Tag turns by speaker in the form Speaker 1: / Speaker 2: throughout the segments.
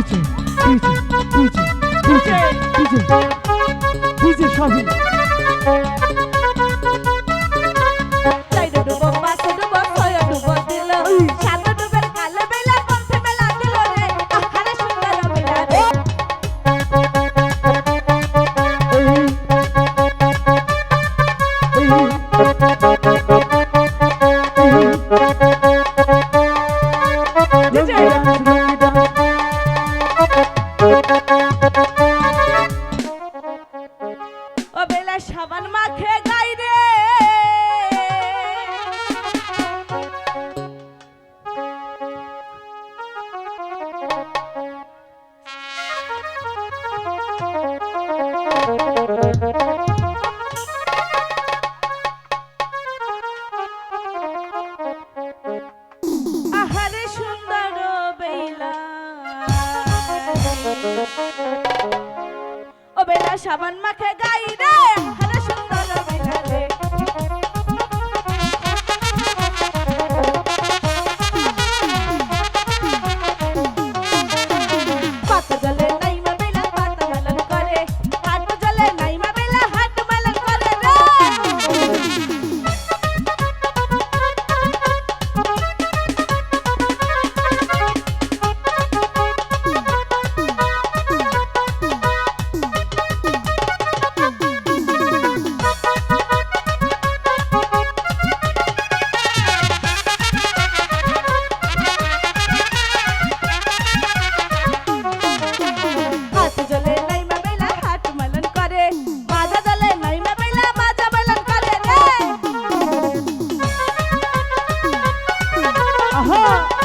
Speaker 1: পিছে পিছে পিছে পিছে পিছে পিছে সব
Speaker 2: সাবান মাখে গাই রে
Speaker 1: huh?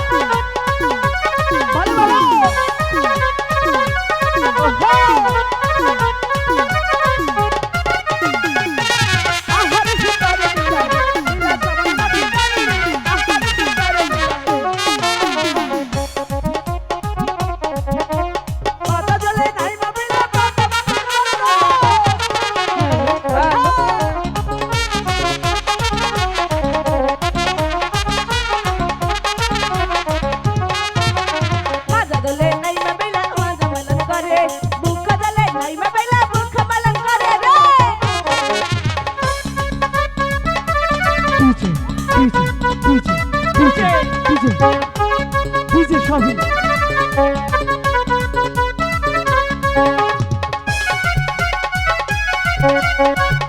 Speaker 1: পিছে পিছে পিছে পিছে পিছে পিছে সবই Thank you.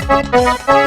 Speaker 2: Thank you.